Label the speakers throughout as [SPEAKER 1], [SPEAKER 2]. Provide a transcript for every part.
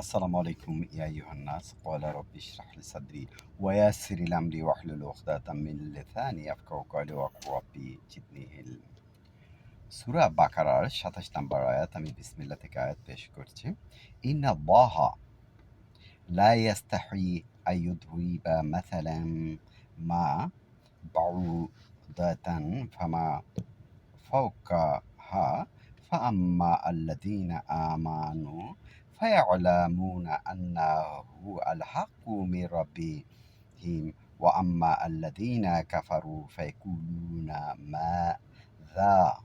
[SPEAKER 1] আসসালামু আলাইকুম ইয়া আইয়ুহান নাস ক্বালা রাব্বি ইশরাহ লি সাদরি ওয়া ইয়াসসির লি আমরি ওয়াহলুল উকদাতাম মিন লিসানি ইয়াফকাহু কওলি ওয়া কুর রাব্বি জিদনি ইলম সূরা বাকারার 27 নম্বর আয়াত আমি বিসমিল্লাহ থেকে আয়াত পেশ করছি ইন্না আল্লাহা লা ইয়াস্তাহি আইয়ুদরিবা মাসালান মা বাউদাতান ফামা ফাওকাহা فأما الذين آمنوا فيعلمون أنه الحق من ربهم وأما الذين كفروا فيقولون ماذا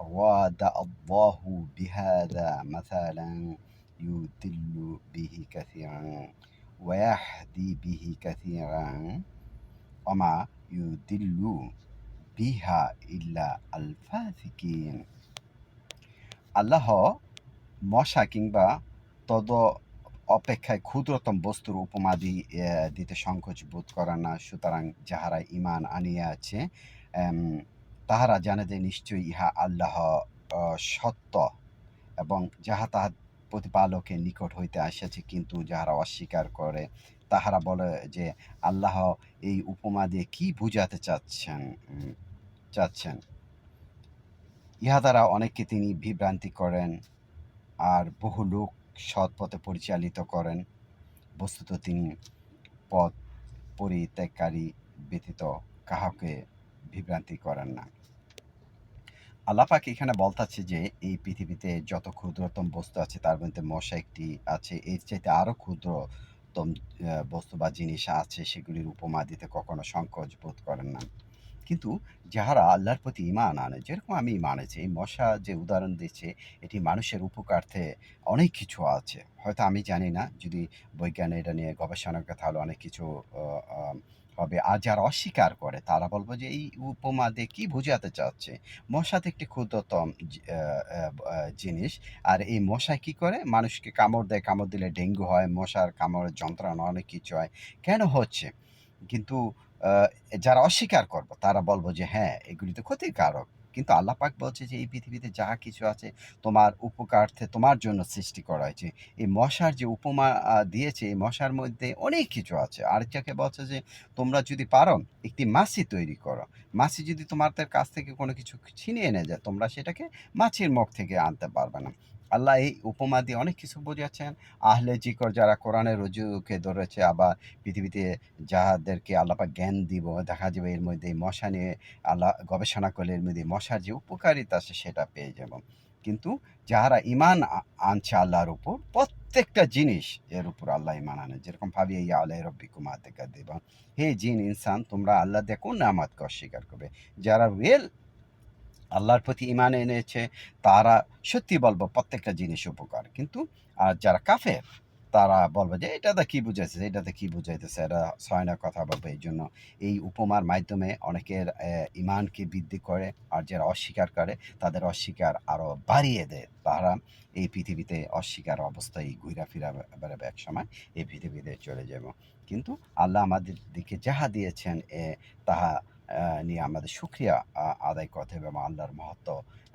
[SPEAKER 1] أراد الله بهذا مثلا يضل به كثيرا ويهدي به كثيرا وما يضل بها إلا الفاسقين আল্লাহ মশা কিংবা তদ অপেক্ষায় ক্ষুদ্রতম বস্তুর উপমাদি দিতে সংকোচ বোধ করে না, সুতরাং যাহারা ইমান আনিয়া আছে তাহারা জানে যে নিশ্চয়ই ইহা আল্লাহ সত্য, এবং যাহা তাহার প্রতিপালকের নিকট হইতে আসিয়াছে, কিন্তু যাহারা অস্বীকার করে, তাহারা বলে যে আল্লাহ এই উপমা দিয়ে কি বুঝাতে চাচ্ছেন চাচ্ছেন? ইহা দ্বারা অনেককে তিনি বিভ্রান্তি করেন, আর বহু লোক সৎ পথে পরিচালিত করেন। বস্তুত তিনি পথ পরিত্যাগকারী ব্যতীত কাহাকে বিভ্রান্তি করেন না। আল্লাপাক এখানে বলতাছে যে, এই পৃথিবীতে যত ক্ষুদ্রতম বস্তু আছে, তার মধ্যে মশা একটি আছে। এর চাইতে আরও ক্ষুদ্রতম বস্তু বা জিনিস আছে, সেগুলির উপমা দিতে কখনো সংকোচ বোধ করেন না। কিন্তু যাহারা আল্লাহর প্রতি ইমান আনে, যেরকম আমি মানেছি মশা যে উদাহরণ দিচ্ছে, এটি মানুষের উপকার্থে অনেক কিছু আছে। হয়তো আমি জানি না, যদি বৈজ্ঞান এটা নিয়ে গবেষণা করে তাহলে অনেক কিছু হবে। আর যারা অস্বীকার করে, তারা বলব যে এই উপমা দিয়ে কী বোঝাতে চাচ্ছে? মশাতে একটি ক্ষুদ্রতম জিনিস। আর এই মশা কি করে? মানুষকে কামড় দেয়, কামড় দিলে ডেঙ্গু হয়, মশার কামড়ের যন্ত্রণা অনেক কিছু হয়। কেন হচ্ছে? কিন্তু যারা অস্বীকার করব, তারা বলব যে হ্যাঁ এগুলি তো ক্ষতিকারক কিন্তু আল্লাহ পাক বলছে যে, এই পৃথিবীতে যা কিছু আছে তোমার উপকার্থে, তোমার জন্য সৃষ্টি করা হয়েছে। এই মশার যে উপমা দিয়েছে, এই মশার মধ্যে অনেক কিছু আছে। আরেকটাকে বলছে যে, তোমরা যদি পারো, একটি মাছি তৈরি করো। মাছি যদি তোমাদের কাছ থেকে কোনো কিছু ছিনিয়ে এনে যায়, তোমরা সেটাকে মাছির মুখ থেকে আনতে পারবে না। আল্লাহ এই উপমা দিয়ে অনেক কিছু বোঝাচ্ছেন আহলে জিকর যারা কোরআনের রজুকে ধরেছে, আবার পৃথিবীতে যাহাদেরকে আল্লাপা জ্ঞান দিব, দেখা যাবে এর মধ্যে মশা নিয়ে আল্লাহ গবেষণা করলে এর মধ্যে মশার যে উপকারিতা আছে সেটা পেয়ে যাব। কিন্তু যাহারা ইমান আনছে আল্লাহর উপর, প্রত্যেকটা জিনিস এর উপর আল্লাহ ইমান আনে। যেরকম ভাবি এই আল্লাহ রব্বি দেখা দেবা হে জিন, ইনসান, তোমরা আল্লাহ দেখো নামাতকে অস্বীকার করবে? যারা রিয়েল আল্লাহর প্রতি ইমান এনেছে, তারা সত্যি বলব প্রত্যেকটা জিনিস উপকার। কিন্তু, আর যারা কাফের, তারা বলবে যে এটাতে কী বুঝাইছে এটাতে কী বুঝাইতেছে? এটা ছয় না কথা বলবে। এই জন্য এই উপমার মাধ্যমে অনেকের ইমানকে বৃদ্ধি করে, আর যারা অস্বীকার করে, তাদের অস্বীকার আরও বাড়িয়ে দেয়। তারা এই পৃথিবীতে অস্বীকার অবস্থায় ঘুরা ফিরা বেড়াবে এক সময়, এই পৃথিবীতে চলে যাব। কিন্তু আল্লাহ আমাদের দিকে যাহা দিয়েছেন তাহা নিয়ে আমাদের সুক্রিয়া আদায় করতে হবে এবং আল্লাহর মহত্ব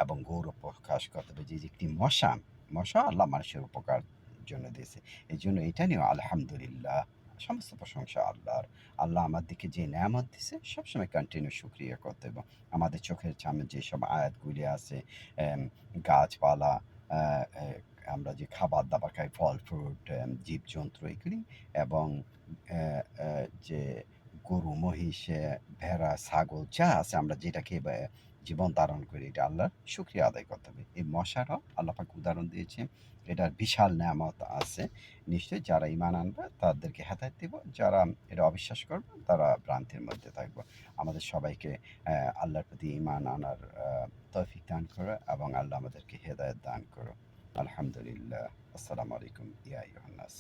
[SPEAKER 1] এবং গৌরব প্রকাশ করতে হবে। যে একটি মশা মশা আল্লাহ মানুষের উপকার জন্য দিয়েছে। এই জন্য এটা নিয়ে আলহামদুলিল্লাহ সমস্ত প্রশংসা আল্লাহর। আল্লাহ আমার দিকে যে নিয়ামত দিছে সবসময় কন্টিনিউ সুক্রিয়া করতে হবে। আমাদের চোখের সামনে যেসব আয়াতগুলি আছে গাছপালা আমরা যে খাবার দাবার খাই, ফল ফ্রুট জীবজন্তু, এগুলি এবং যে গরু, মহিষ ভেড়া, ছাগল, যা আছে আমরা যেটা খেয়ে জীবন ধারণ করি, এটা আল্লাহর শুক্রিয়া আদায় করতে হবে। এই মশারও আল্লাপাক উদাহরণ দিয়েছে, এটার বিশাল নামত আছে। নিশ্চয়ই যারা ইমান আনবে, তাদেরকে হেদায়ত দেব, যারা এটা অবিশ্বাস করবে, তারা ভ্রান্তির মধ্যে থাকবে। আমাদের সবাইকে আল্লাহর প্রতি ইমান আনার তৌফিক দান করো এবং আল্লাহ আমাদেরকে হেদায়ত দান করো। আলহামদুলিল্লাহ। আসসালামু আলাইকুম, ইয়া ইউহান্নাস